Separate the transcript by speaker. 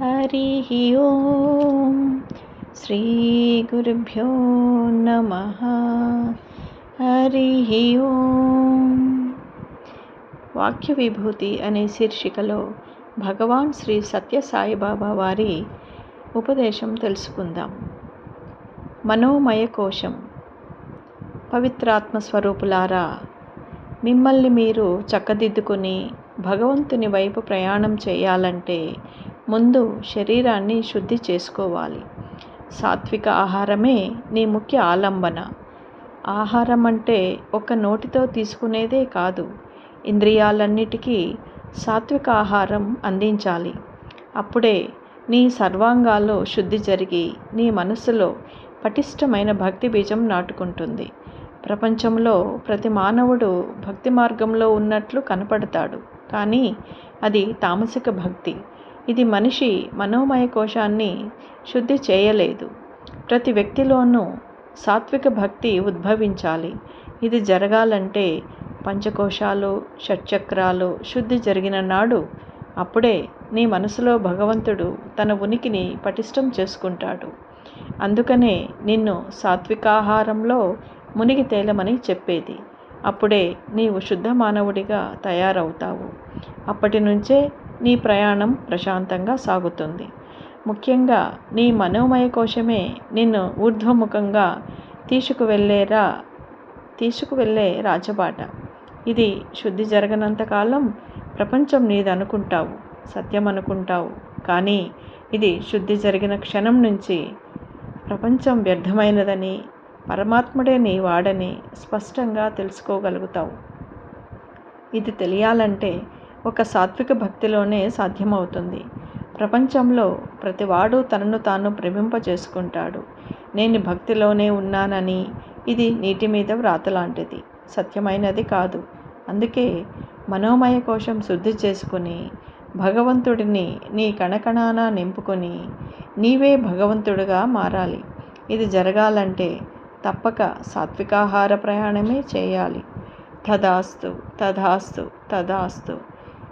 Speaker 1: హరి ఓం శ్రీ గురుభ్యో నమ హరి ఓం వాక్య విభూతి అనే శీర్షికలో భగవాన్ శ్రీ సత్య సాయిబాబా వారి ఉపదేశం తెలుసుకుందాం. మనోమయ కోశం. పవిత్రాత్మ స్వరూపులారా మిమ్మల్ని మీరు చక్కదిద్దుకుని భగవంతుని వైపు ప్రయాణం చేయాలంటే ముందు శరీరాన్ని శుద్ధి చేసుకోవాలి. సాత్విక ఆహారమే నీ ముఖ్య ఆలంబన. ఆహారం అంటే ఒక నోటితో తీసుకునేదే కాదు. ఇంద్రియాలన్నిటికీ సాత్విక ఆహారం అందించాలి. అప్పుడే నీ సర్వాంగాల్లో శుద్ధి జరిగి నీ మనసులో పటిష్టమైన భక్తి బీజం నాటుకుంటుంది. ప్రపంచంలో ప్రతి మానవుడు భక్తి మార్గంలో ఉన్నట్లు కనపడతాడు. కానీ అది తామసిక భక్తి. ఇది మనిషి మనోమయ కోశాన్ని శుద్ధి చేయలేదు. ప్రతి వ్యక్తిలోనూ సాత్విక భక్తి ఉద్భవించాలి. ఇది జరగాలంటే పంచకోశాలు షట్చక్రాలు శుద్ధి జరిగిన నాడు అప్పుడే నీ మనసులో భగవంతుడు తన ఉనికిని పటిష్టం చేసుకుంటాడు. అందుకనే నిన్ను సాత్వికాహారంలో మునిగి తేలమని చెప్పేది. అప్పుడే నీవు శుద్ధ మానవుడిగా తయారవుతావు. అప్పటి నుంచే నీ ప్రయాణం ప్రశాంతంగా సాగుతుంది. ముఖ్యంగా నీ మనోమయ కోశమే నిన్ను ఊర్ధ్వముఖంగా తీసుకువెళ్ళేరా తీసుకువెళ్ళే రాజబాట. ఇది శుద్ధి జరగనంతకాలం ప్రపంచం నీదనుకుంటావు సత్యం అనుకుంటావు కానీ ఇది శుద్ధి జరిగిన క్షణం నుంచి ప్రపంచం వ్యర్థమైనదని పరమాత్ముడే నీ వాడని స్పష్టంగా తెలుసుకోగలుగుతావు. ఇది తెలియాలంటే ఒక సాత్విక భక్తిలోనే సాధ్యమవుతుంది. ప్రపంచంలో ప్రతివాడు తనను తాను భ్రమింప చేసుకుంటాడు. నేను భక్తిలోనే ఉన్నానని ఇది నీటి మీద వ్రాత లాంటిది సత్యమైనది కాదు. అందుకే మనోమయ కోశం శుద్ధి చేసుకుని భగవంతుడిని నీ కణకణాన నింపుకొని నీవే భగవంతుడిగా మారాలి. ఇది జరగాలంటే తప్పక సాత్వికాహార ప్రయాణమే చేయాలి. తదాస్తు తదాస్తు తదాస్తు